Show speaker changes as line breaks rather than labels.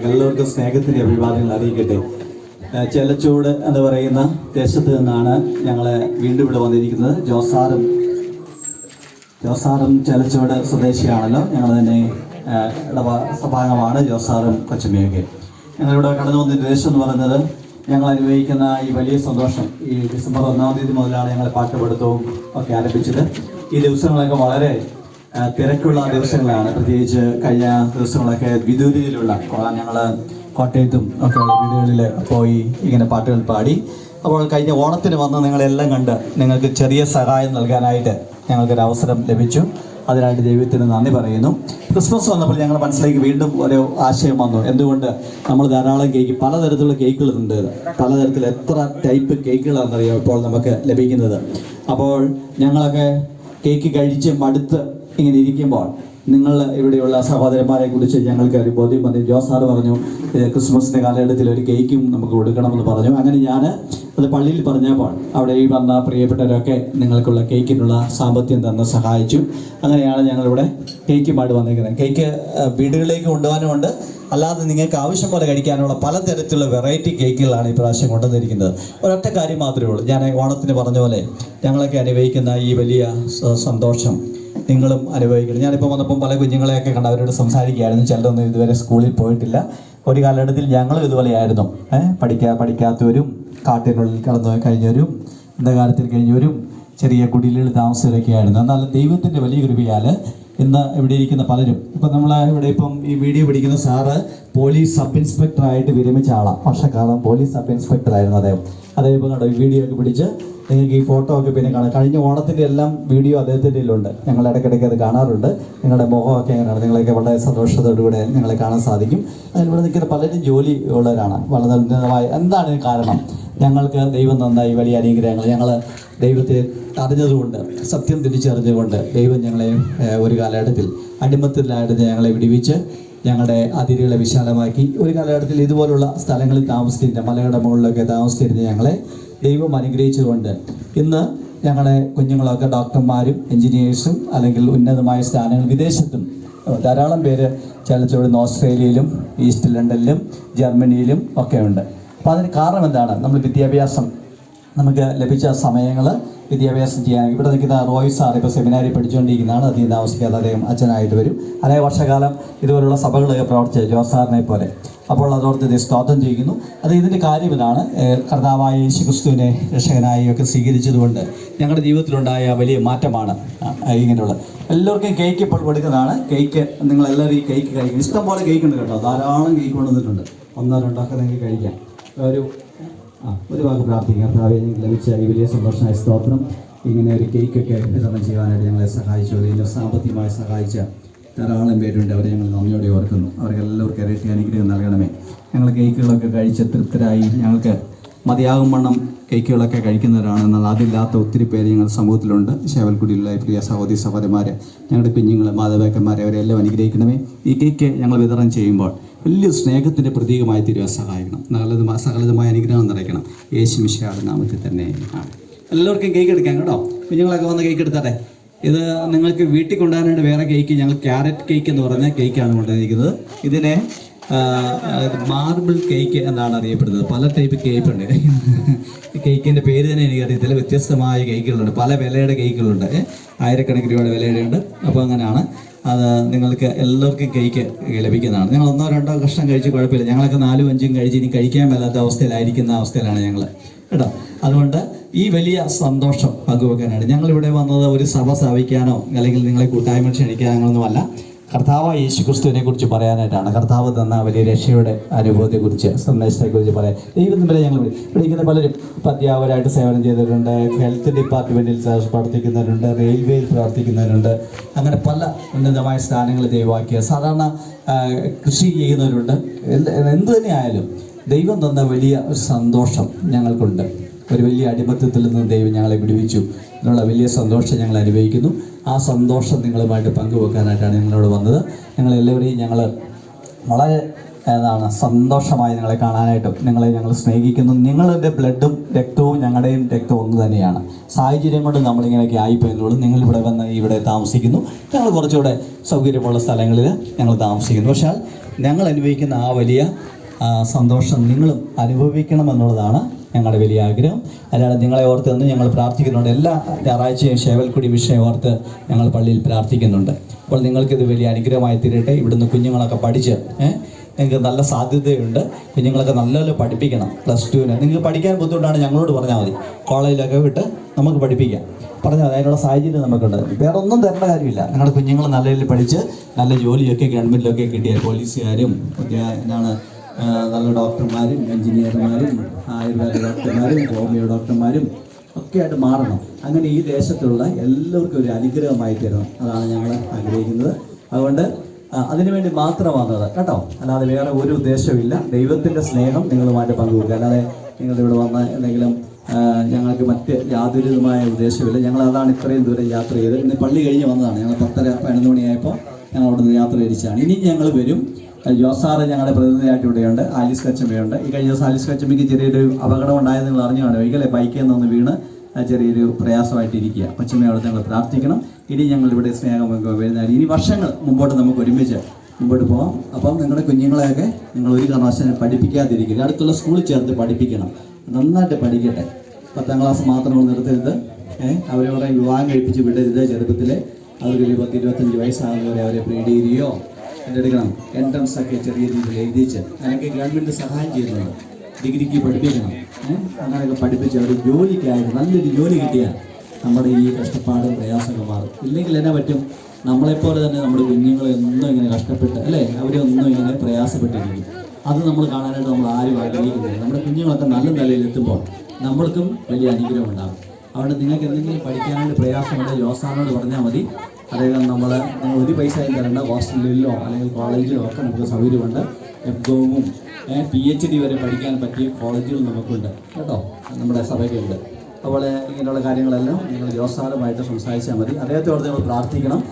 എല്ലാവർക്കും സ്നേഹത്തിന്റെ അഭിവാദ്യങ്ങൾ അറിയിക്കട്ടെ. ചെലച്ചൂട് എന്ന് പറയുന്ന ദേശത്ത് നിന്നാണ് ഞങ്ങളെ വീണ്ടും ഇവിടെ വന്നിരിക്കുന്നത്. ജോസാറും ജോസാറും ചെലച്ചൂട് സ്വദേശിയാണല്ലോ. ഞങ്ങൾ തന്നെ ഇടവ സഭാംഗമാണ് ജോസാറും കൊച്ചമ്മയൊക്കെ ഞങ്ങളിവിടെ കടന്നു വന്ന ഉദ്ദേശം എന്ന് പറയുന്നത് ഞങ്ങൾ അനുഭവിക്കുന്ന ഈ വലിയ സന്തോഷം. ഈ ഡിസംബർ ഒന്നാം തീയതി മുതലാണ് ഞങ്ങൾ പാട്ടുപെടുത്തവും ഒക്കെ ആരംഭിച്ചത്. ഈ ദിവസങ്ങളൊക്കെ വളരെ തിരക്കുള്ള ദിവസങ്ങളാണ്. പ്രത്യേകിച്ച് കഴിഞ്ഞ ദിവസങ്ങളൊക്കെ വിദൂരയിലുള്ള ഞങ്ങൾ കോട്ടയത്തും ഒക്കെ വീടുകളിൽ പോയി ഇങ്ങനെ പാട്ടുകൾ പാടി. അപ്പോൾ കഴിഞ്ഞ ഓണത്തിന് വന്ന് നിങ്ങളെല്ലാം കണ്ട് നിങ്ങൾക്ക് ചെറിയ സഹായം നൽകാനായിട്ട് ഞങ്ങൾക്കൊരു അവസരം ലഭിച്ചു. അതിനായിട്ട് ദൈവത്തിന് നന്ദി പറയുന്നു. ക്രിസ്മസ് വന്നപ്പോൾ ഞങ്ങൾ മനസ്സിലേക്ക് വീണ്ടും ഒരു ആശയം വന്നു. എന്തുകൊണ്ട്? നമ്മൾ ധാരാളം കേക്ക് പലതരത്തിലുള്ള കേക്കുകളുണ്ട്. പലതരത്തിൽ എത്ര ടൈപ്പ് കേക്കുകളാണെന്നറിയാം ഇപ്പോൾ നമുക്ക് ലഭിക്കുന്നത്. അപ്പോൾ ഞങ്ങളൊക്കെ കേക്ക് കഴിച്ച് മടുത്ത് ഇങ്ങനെ ഇരിക്കുമ്പോൾ നിങ്ങൾ ഇവിടെയുള്ള സഹോദരന്മാരെ കുറിച്ച് ഞങ്ങൾക്ക് ഒരു ബോധ്യം വന്നു. ജോസ് സാറ് പറഞ്ഞു "ഇത് ക്രിസ്മസിന്റെ കാലഘട്ടത്തിൽ ഒരു കേക്കും നമുക്ക് കൊടുക്കണമെന്ന് പറഞ്ഞു. അങ്ങനെ ഞാൻ അത് പള്ളിയിൽ പറഞ്ഞപ്പോൾ അവിടെ ഈ വന്ന പ്രിയപ്പെട്ടവരൊക്കെ നിങ്ങൾക്കുള്ള കേക്കിനുള്ള സാമ്പത്തികം തന്ന് സഹായിച്ചു. അങ്ങനെയാണ് ഞങ്ങളിവിടെ കേക്കുമായിട്ട് വന്നിരിക്കുന്നത്. കേക്ക് വീടുകളിലേക്ക് കൊണ്ടുപോകാനുമുണ്ട്. അല്ലാതെ നിങ്ങൾക്ക് ആവശ്യം പോലെ കഴിക്കാനുള്ള പലതരത്തിലുള്ള വെറൈറ്റി കേക്കുകളാണ് ഈ പ്രാവശ്യം കൊണ്ടുവന്നിരിക്കുന്നത്. ഒരൊറ്റ കാര്യം മാത്രമേ ഉള്ളൂ. ഞാൻ ഓണത്തിന് പറഞ്ഞ പോലെ ഞങ്ങളൊക്കെ അനുഭവിക്കുന്ന ഈ വലിയ സന്തോഷം. നിങ്ങളും അനുഭവിക്കണം ഞാനിപ്പോൾ വന്നപ്പം പല കുഞ്ഞുങ്ങളെയൊക്കെ കണ്ട് അവരോട് സംസാരിക്കുകയായിരുന്നു. ചിലതൊന്നും ഇതുവരെ സ്കൂളിൽ പോയിട്ടില്ല. ഒരു കാലഘട്ടത്തിൽ ഞങ്ങളും ഇതുപോലെയായിരുന്നു. ഏഹ് പഠിക്കാ പഠിക്കാത്തവരും കാട്ടിനുള്ളിൽ കടന്നു കഴിഞ്ഞവരും അന്ധകാലത്തിൽ കഴിഞ്ഞവരും ചെറിയ കുടിലുകളിൽ താമസിച്ചവരൊക്കെ ആയിരുന്നു എന്നാൽ ദൈവത്തിന്റെ വലിയ കൃപയാൽ ഇന്ന് ഇവിടെ ഇരിക്കുന്ന പലരും. ഇപ്പം നമ്മൾ ഇവിടെ ഇപ്പം ഈ വീഡിയോ പിടിക്കുന്ന സാറ് പോലീസ് സബ് ഇൻസ്പെക്ടറായിട്ട് വിരമിച്ച ആളാണ് വർഷക്കാലം പോലീസ് സബ് ഇൻസ്പെക്ടർ ആയിരുന്നു അദ്ദേഹം ഈ വീഡിയോ ഒക്കെ പിടിച്ച് നിങ്ങൾക്ക് ഈ ഫോട്ടോ ഒക്കെ പിന്നെ കാണാം. കഴിഞ്ഞ ഓണത്തിന്റെ എല്ലാം വീഡിയോ അദ്ദേഹത്തിന്റെ ഉണ്ട് ഞങ്ങൾ ഇടയ്ക്കിടയ്ക്ക് അത് കാണാറുണ്ട്. നിങ്ങളുടെ മുഖമൊക്കെ എങ്ങനെയാണ്? നിങ്ങളെയൊക്കെ വളരെ സന്തോഷത്തോടുകൂടെ ഞങ്ങളെ കാണാൻ സാധിക്കും. അതിലൂടെ നിൽക്കുന്ന പലരും ജോലി ഉള്ളവരാണ് വളരെ ഉന്നതമായ എന്താണ് കാരണം? ഞങ്ങൾക്ക് ദൈവം തന്ന ഈ വലിയ അനുഗ്രഹങ്ങൾ ഞങ്ങൾ ദൈവത്തെ അറിഞ്ഞതുകൊണ്ട് സത്യം തിരിച്ചറിഞ്ഞുകൊണ്ട് ദൈവം ഞങ്ങളെ ഒരു കാലഘട്ടത്തിൽ അടിമത്തിലായിരുന്നു ഞങ്ങളെ വിടിവിച്ച് ഞങ്ങളുടെ അതിരുകളെ വിശാലമാക്കി. ഒരു കാലഘട്ടത്തിൽ ഇതുപോലുള്ള സ്ഥലങ്ങളിൽ താമസിച്ചിരുന്ന മലയുടെ മുകളിലൊക്കെ താമസിച്ചിരുന്ന ഞങ്ങളെ ദൈവം അനുഗ്രഹിച്ചതുകൊണ്ട് ഇന്ന് ഞങ്ങളെ കുഞ്ഞുങ്ങളൊക്കെ ഡോക്ടർമാരും എഞ്ചിനീയേഴ്സും അല്ലെങ്കിൽ ഉന്നതമായ സ്ഥാനങ്ങൾ വിദേശത്തും ധാരാളം പേര് ചലച്ചിടുന്ന ഓസ്ട്രേലിയയിലും ഈസ്റ്റ് ലണ്ടനിലും ജർമ്മനിയിലും ഒക്കെ ഉണ്ട് അപ്പോൾ അതിന് കാരണം എന്താണ്? നമ്മൾ വിദ്യാഭ്യാസം നമുക്ക് ലഭിച്ച സമയങ്ങൾ വിദ്യാഭ്യാസം ചെയ്യാൻ ഇവിടെ നിൽക്കുന്ന റോയ് സാർ ഇപ്പോൾ സെമിനാരി പഠിച്ചുകൊണ്ടിരിക്കുന്നതാണ്. അധികം താമസിക്കാതെ അദ്ദേഹം അച്ഛനായിട്ട് വരും. അതേ വർഷകാലം ഇതുപോലുള്ള സഭകളൊക്കെ പ്രവർത്തിച്ച സാറിനെ പോലെ. അപ്പോൾ അതോർത്ത് ഇത് സ്തോത്രം ചെയ്യുന്നു. അത് ഇതിന്റെ കാര്യം ഇതാണ്. കർത്താവായ ശിക്രിസ്തുവിനെ ക്രിസ്തുവിനെ രക്ഷകനായി ഒക്കെ സ്വീകരിച്ചതുകൊണ്ട് ഞങ്ങളുടെ ജീവിതത്തിലുണ്ടായ വലിയ മാറ്റമാണ് ഇങ്ങനെയുള്ള എല്ലാവർക്കും കേക്ക് ഇപ്പോൾ കൊടുക്കുന്നതാണ്. കേക്ക് നിങ്ങൾ എല്ലാവരും ഈ കേക്ക് കഴിക്കും ഇഷ്ടം പോലെ കേക്ക് ഉണ്ട് കേട്ടോ. ധാരാളം കേക്ക് കൊണ്ടുവന്നിട്ടുണ്ട്. ഒന്നോ രണ്ടോ ഒക്കെ നിങ്ങൾക്ക് കഴിക്കാം. ഒരു ഒരു വാക്ക് പ്രാർത്ഥിക്കാം. കർത്താവെ ഞങ്ങൾക്ക് ലഭിച്ച ഈ വലിയ സന്തോഷമായ സ്തോത്രം. ഇങ്ങനെ ഒരു കേക്കൊക്കെ വിതരണം ചെയ്യാനായിട്ട് ഞങ്ങളെ സഹായിച്ചു. അതിന് സാമ്പത്തികമായി സഹായിച്ച ധാരാളം പേരുണ്ട്. അവരെ ഞങ്ങൾ നന്ദിയോടെ ഓർക്കുന്നു. അവർക്ക് എല്ലാവർക്കും ഇരട്ടി അനുഗ്രഹം നൽകണമേ. ഞങ്ങൾ കേക്കുകളൊക്കെ കഴിച്ച് തൃപ്തരായി. ഞങ്ങൾക്ക് മതിയാകും വണ്ണം കേക്കുകളൊക്കെ കഴിക്കുന്നവരാണ്. എന്നാൽ അതില്ലാത്ത ഒത്തിരി പേര് ഞങ്ങളുടെ സമൂഹത്തിലുണ്ട്. ശേവൽക്കുടിയിലുള്ള പ്രിയ സഹോദരി സഹോദരന്മാർ ഞങ്ങളുടെ കുഞ്ഞുങ്ങൾ മാതാപിതാക്കന്മാരെ അവരെല്ലാം അനുഗ്രഹിക്കണമേ. ഈ കേക്ക് ഞങ്ങൾ വിതരണം ചെയ്യുമ്പോൾ വലിയ സ്നേഹത്തിന്റെ പ്രതീകമായി തീരുവാൻ സഹായിക്കണം. നല്ലതുമായ സകലതുമായ അനുഗ്രഹം നിറയ്ക്കണം. യേശു മിശയുടെ നാമത്തിൽ തന്നെ ആണ് എല്ലാവർക്കും കേക്ക് എടുക്കാം കേട്ടോ. കുഞ്ഞുങ്ങളൊക്കെ വന്ന് കേക്ക് എടുത്തട്ടെ? ഇത് നിങ്ങൾക്ക് വീട്ടിൽ കൊണ്ടുപോകാനായിട്ട് വേറെ കേക്ക് ഞങ്ങൾ ക്യാരറ്റ് കേക്ക് എന്ന് പറഞ്ഞ കേക്കാണ് കൊണ്ടുവന്നിരിക്കുന്നത്. ഇതിനെ മാർബിൾ കേക്ക് എന്നാണ് അറിയപ്പെടുന്നത്. പല ടൈപ്പ് കേക്ക് ഉണ്ട്. കേക്കിന്റെ പേര് തന്നെ എനിക്കറിയത്തില്ല. വ്യത്യസ്തമായ കേക്കുകളുണ്ട് പല വിലയുടെ കേക്കുകളുണ്ട് ആയിരക്കണക്കിന് രൂപയുടെ വിലയുടെ ഉണ്ട് അപ്പോൾ അങ്ങനെയാണ്. അത് നിങ്ങൾക്ക് എല്ലാവർക്കും കേക്ക് ലഭിക്കുന്നതാണ്. നിങ്ങൾ ഒന്നോ രണ്ടോ കഷ്ണം കഴിച്ച് കുഴപ്പമില്ല. ഞങ്ങളൊക്കെ നാലും അഞ്ചും കഴിച്ച് ഇനി കഴിക്കാൻ മേലാത്ത അവസ്ഥയിലായിരിക്കുന്ന അവസ്ഥയിലാണ് ഞങ്ങൾ കേട്ടോ? അതുകൊണ്ട് ഈ വലിയ സന്തോഷം പങ്കുവെക്കാനാണ് ഞങ്ങളിവിടെ വന്നത് ഒരു സഭ സ്ഥാപിക്കാനോ അല്ലെങ്കിൽ നിങ്ങളെ കൂട്ടായ്മ ക്ഷണിക്കാനോ അങ്ങനൊന്നുമല്ല കർത്താവ് യേശു ക്രിസ്തുവിനെ കുറിച്ച് പറയാനായിട്ടാണ്. കർത്താവ് തന്ന വലിയ രക്ഷയുടെ അനുഭവത്തെക്കുറിച്ച് സന്ദേശത്തെക്കുറിച്ച് പറയാം ദൈവത്തിന് തമ്മിൽ ഞങ്ങൾ വിളിക്കുന്ന പലരും അധ്യാപകരായിട്ട് സേവനം ചെയ്തവരുണ്ട് ഹെൽത്ത് ഡിപ്പാർട്ട്മെന്റിൽ പ്രവർത്തിക്കുന്നവരുണ്ട് റെയിൽവേയിൽ പ്രവർത്തിക്കുന്നവരുണ്ട്. അങ്ങനെ പല ഉന്നതമായ സ്ഥാനങ്ങൾ ദൈവമാക്കിയ സാധാരണ കൃഷി ചെയ്യുന്നവരുണ്ട്. എന്ത് എന്ത് തന്നെ ആയാലും ദൈവം തന്ന വലിയ സന്തോഷം ഞങ്ങൾക്കുണ്ട്. ഒരു വലിയ അടിമത്തത്തിൽ നിന്ന് ദൈവം ഞങ്ങളെ വിടുവിച്ചു. എന്നുള്ള വലിയ സന്തോഷം ഞങ്ങൾ അനുഭവിക്കുന്നു. ആ സന്തോഷം നിങ്ങളുമായിട്ട് പങ്കുവെക്കാനായിട്ടാണ് ഞങ്ങളോട് വന്നത്. ഞങ്ങളെല്ലാവരെയും ഞങ്ങൾ വളരെ ഏതാണ് സന്തോഷമായി നിങ്ങളെ കാണാനായിട്ടും നിങ്ങളെ ഞങ്ങൾ സ്നേഹിക്കുന്നു. നിങ്ങളുടെ ബ്ലഡും രക്തവും ഞങ്ങളുടെയും രക്തവും ഒന്ന് തന്നെയാണ്. സാഹചര്യം കൊണ്ട് നമ്മളിങ്ങനെയൊക്കെ ആയിപ്പോയെന്നുള്ളൂ നിങ്ങൾ ഇവിടെ വന്ന് ഇവിടെ താമസിക്കുന്നു. ഞങ്ങൾ കുറച്ചുകൂടെ സൗകര്യമുള്ള സ്ഥലങ്ങളിൽ ഞങ്ങൾ താമസിക്കുന്നു. പക്ഷേ ഞങ്ങൾ അനുഭവിക്കുന്ന ആ വലിയ സന്തോഷം നിങ്ങളും അനുഭവിക്കണമെന്നുള്ളതാണ് ഞങ്ങളുടെ വലിയ ആഗ്രഹം. അല്ലാതെ നിങ്ങളെ ഓർത്ത് നിന്ന് ഞങ്ങൾ പ്രാർത്ഥിക്കുന്നുണ്ട്. എല്ലാ ഞായറാഴ്ചയും ശേവൽക്കുടി വിഷയം ഓർത്ത് ഞങ്ങൾ പള്ളിയിൽ പ്രാർത്ഥിക്കുന്നുണ്ട്. അപ്പോൾ നിങ്ങൾക്കിത് വലിയ അനുഗ്രഹമായി തീരട്ടെ. ഇവിടുന്ന് കുഞ്ഞുങ്ങളൊക്കെ പഠിച്ച് നിങ്ങൾക്ക് നല്ല സാധ്യതയുണ്ട്. കുഞ്ഞുങ്ങളൊക്കെ നല്ലപോലെ പഠിപ്പിക്കണം. പ്ലസ് ടുവിന്. നിങ്ങൾക്ക് പഠിക്കാൻ ബുദ്ധിമുട്ടാണ് ഞങ്ങളോട് പറഞ്ഞാൽ മതി. കോളേജിലൊക്കെ വിട്ട് നമുക്ക് പഠിപ്പിക്കാം. പറഞ്ഞാൽ മതി. അതിനുള്ള സാഹചര്യം നമുക്കുണ്ട്. വേറെ ഒന്നും തരേണ്ട കാര്യമില്ല. നിങ്ങളുടെ കുഞ്ഞുങ്ങൾ നല്ല രീതിയിൽ പഠിച്ച് നല്ല ജോലിയൊക്കെ ഗവൺമെന്റിലൊക്കെ കിട്ടിയ പോലീസുകാരും എന്താണ് നല്ല ഡോക്ടർമാരും എഞ്ചിനീയർമാരും ആയുർവേദ ഡോക്ടർമാരും ഹോമിയോ ഡോക്ടർമാരും ഒക്കെ ആയിട്ട് മാറണം. അങ്ങനെ ഈ ദേശത്തുള്ള എല്ലാവർക്കും ഒരു അനുഗ്രഹമായി തരണം അതാണ് ഞങ്ങൾ ആഗ്രഹിക്കുന്നത്. അതുകൊണ്ട് അതിനുവേണ്ടി മാത്രം വന്നത് കേട്ടോ. അല്ലാതെ വേറെ ഒരു ഉദ്ദേശവുമില്ല. ദൈവത്തിന്റെ സ്നേഹം നിങ്ങളുമായിട്ട് പങ്കുവെക്കുക. അല്ലാതെ നിങ്ങളുടെ ഇവിടെ വന്ന എന്തെങ്കിലും ഞങ്ങൾക്ക് മറ്റ് യാതൊരുവിധമായ ഉദ്ദേശമില്ല ഞങ്ങൾ അതാണ് ഇത്രയും ദൂരം യാത്ര ചെയ്തത്. ഇന്ന് പള്ളി കഴിഞ്ഞ് വന്നതാണ്. ഞങ്ങൾ പത്തര പതിനൊന്ന് മണിയായപ്പോൾ ഞങ്ങൾ അവിടെ നിന്ന് യാത്ര തിരിച്ചാണ്. ഇനി ഞങ്ങൾ വരും. ജോസാറ് ഞങ്ങളുടെ പ്രതിനിധിയായിട്ട് ഇവിടെയുണ്ട് ആലിസ് കച്ചമ്മയുണ്ട്. ഈ കഴിഞ്ഞ ദിവസം ആലിസ് കച്ചമ്മയ്ക്ക് ചെറിയൊരു അപകടം ഉണ്ടായത് നിങ്ങൾ അറിഞ്ഞു കാണും ഒരിക്കലേ ബൈക്കിൽ നിന്ന് വീണ് ചെറിയൊരു പ്രയാസമായിട്ടിരിക്കുക കൊച്ചമ്മയോട് ഞങ്ങൾ പ്രാർത്ഥിക്കണം. ഇനി ഞങ്ങൾ ഇവിടെ സ്നേഹം വരുന്ന ഇനി വർഷങ്ങൾ മുമ്പോട്ട് നമുക്ക് ഒരുമിച്ച് മുമ്പോട്ട് പോകാം അപ്പം നിങ്ങളുടെ കുഞ്ഞുങ്ങളെയൊക്കെ നിങ്ങൾ ഒരു കാരണവശാലും പഠിപ്പിക്കാതിരിക്കുക. അടുത്തുള്ള സ്കൂളിൽ ചേർത്ത് പഠിപ്പിക്കണം. നന്നായിട്ട് പഠിക്കട്ടെ. പത്താം ക്ലാസ് മാത്രം നിർത്തരുത്. അവരവരെ വിവാഹം കഴിപ്പിച്ച് വിടരുത് ചെറുപ്പത്തിൽ അവർക്ക് ഇരുപത്തി പത്ത് ഇരുപത്തഞ്ച് വയസ്സാകുന്നവരെ അവരെ പ്രീ എടുക്കണം എൻട്രൻസ് ഒക്കെ ചെറിയ രീതിയിൽ എഴുതിച്ച് അതിനൊക്കെ ഗവൺമെന്റ് സഹായം ചെയ്യുന്നുണ്ട് ഡിഗ്രിക്ക് പഠിപ്പിക്കണം. അങ്ങനെയൊക്കെ പഠിപ്പിച്ച് അവർ ജോലിക്കായിട്ട് നല്ലൊരു ജോലി കിട്ടിയാൽ നമ്മുടെ ഈ കഷ്ടപ്പാടും പ്രയാസമൊക്കെ മാറും. ഇല്ലെങ്കിൽ എന്നാ പറ്റും? നമ്മളെപ്പോലെ തന്നെ നമ്മുടെ കുഞ്ഞുങ്ങളെ ഒന്നും ഇങ്ങനെ കഷ്ടപ്പെട്ട് അല്ലേ? അവരെ ഒന്നും ഇങ്ങനെ പ്രയാസപ്പെട്ടിരിക്കും അത് നമ്മൾ കാണാനായിട്ട് നമ്മൾ ആരും ആഗ്രഹിക്കുന്നില്ല. നമ്മുടെ കുഞ്ഞുങ്ങളൊക്കെ നല്ല നിലയിൽ എത്തുമ്പോൾ നമ്മൾക്കും വലിയ അനുഗ്രഹം ഉണ്ടാകും. അതുകൊണ്ട് നിങ്ങൾക്ക് എന്തെങ്കിലും പഠിക്കാനായിട്ട് പ്രയാസമുണ്ടെങ്കിൽ ജോസാനോട് പറഞ്ഞാൽ മതി. അദ്ദേഹം നിങ്ങൾ ഒരു പൈസയും തരേണ്ട ഹോസ്റ്റലിലോ അല്ലെങ്കിൽ കോളേജിലോ ഒക്കെ നമുക്ക് സൗകര്യമുണ്ട്. എബ്ഗോമും പി എച്ച് ഡി വരെ പഠിക്കാൻ പറ്റിയ കോളേജുകൾ നമുക്കുണ്ട്. കേട്ടോ? നമ്മുടെ സഭയ്ക്കുണ്ട്. അതുപോലെ ഇങ്ങനെയുള്ള കാര്യങ്ങളെല്ലാം നിങ്ങൾ ജോസാറുമായിട്ട് സംസാരിച്ചാൽ മതി. അദ്ദേഹത്തോട് നിങ്ങൾ പ്രാർത്ഥിക്കണം.